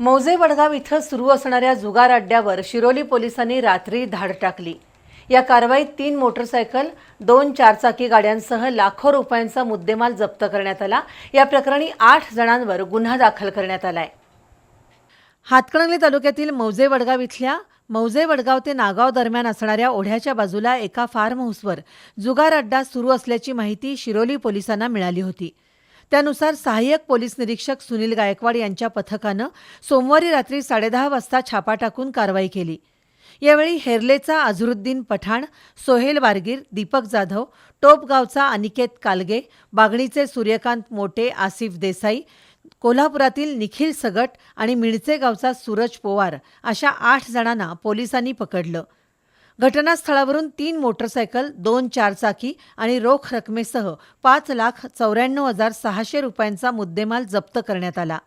मौजे वडगाव इथं सुरू असणाऱ्या जुगार अड्ड्यावर शिरोली पोलिसांनी रात्री धाड टाकली. या कारवाईत तीन मोटरसायकल दोन चारचाकी गाड्यांसह लाखो रुपयांचा मुद्देमाल जप्त करण्यात आला. या प्रकरणी आठ जणांवर गुन्हा दाखल करण्यात आलाय. हातकणंगले तालुक्यातील मौजे वडगाव इथल्या मौजे वडगाव ते नागाव दरम्यान असणाऱ्या ओढ्याच्या बाजूला एका फार्म हाऊसवर जुगार अड्डा सुरू असल्याची माहिती शिरोली पोलिसांना मिळाली होती. त्यानुसार सहाय्यक पोलीस निरीक्षक सुनील गायकवाड यांच्या पथकानं सोमवारी रात्री साडेदहा वाजता छापा टाकून कारवाई केली. यावेळी हेर्लेचा अझरुद्दीन पठाण सोहेल बारगीर दीपक जाधव टोपगावचा अनिकेत कालगे बागणीचे सूर्यकांत मोटे आसिफ देसाई कोल्हापुरातील निखिल सगट आणि मिणचे गावचा सूरज पोवार अशा आठ जणांना पोलिसांनी पकडलं. घटनास्थळावरून तीन मोटरसायकल दोन चारचाकी आणि रोख रकमेसह पाच लाख चौऱ्याण्णव हजार सहाशे रुपयांचा मुद्देमाल जप्त करण्यात आला.